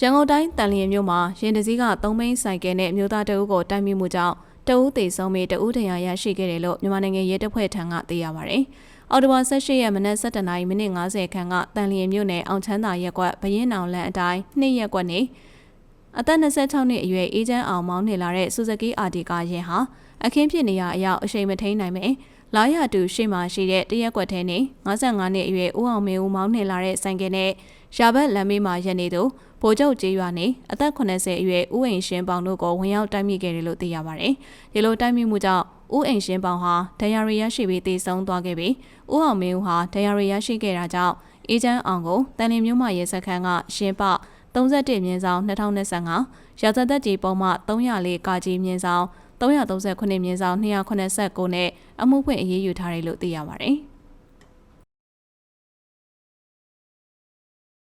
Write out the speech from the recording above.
ရန်ကုန်တိုင်းတန်လျင်မြို့မှာရင်တစည်းကသုံးဘိန်းဆိုင်ကယ်နဲ့အမျိုးသားတအုပ်ကိုတိုက်မိမှုကြောင့်တအုပ်သေဆုံးပြီးတအုပ်တရားရရှိခဲ့တယ်လို့မြန်မာနိုင်ငံရဲတပ်ဖွဲ့ထံကသိရပါဗျ။အော်တိုဘာ18ရက်မနက်7:00နာရီမိနစ်50ခန်းကတန်လျင်မြို့နယ်အောင်ချမ်းသာရက်ကွက်ဘရင်နောင်လန်အတိုင်းနှစ်ရက်ကွက်နေအသက်26နှစ်အရွယ်အေဂျင့်အောင်မောင်းနေလာတဲ့စူဇကီအာဒီကာရင်ဟာအခင်းဖြစ်နေရအရောက်အချိန်မထိန်နိုင်မယ်။ လာရတူရှေ့မှာရှိတဲ့တရက်ကွက်ထဲနေ55နှစ်အရွယ်ဦးအောင်မေဦးမောင်းနေလာတဲ့ဆိုင်ကယ်နဲ့ရာဘတ်လမ်းမေးမှာရက်နေသူဗိုလ်ချုပ်ကျေးရွာနေအသက်80အရွယ်ဦးအိမ်ရှင်ပေါင်တို့ကိုဝင်ရောက်တိုက်မိခဲ့တယ်လို့သိရပါတယ်။ဒီလိုတိုက်မိမှုကြောင့်ဦးအိမ်ရှင်ပေါင်ဟာဒဏ်ရာရရရှိပြီးတေဆုံးသွားခဲ့ပြီးဦးအောင်မေဦးဟာဒဏ်ရာရရရှိခဲ့တာကြောင့်အေဂျင့်အောင်ကိုတန်လင်းမြို့မှရဲစခန်းကရှင်ပ31မြင်းဆောင်2025ရာဇသက်ကြီးပုံမှ304ကာကြီးမြင်းဆောင် 339မြင်းဆောင်289နဲ့အမှုဖွင့်အရေးယူထားတယ်လို့သိရပါတယ်။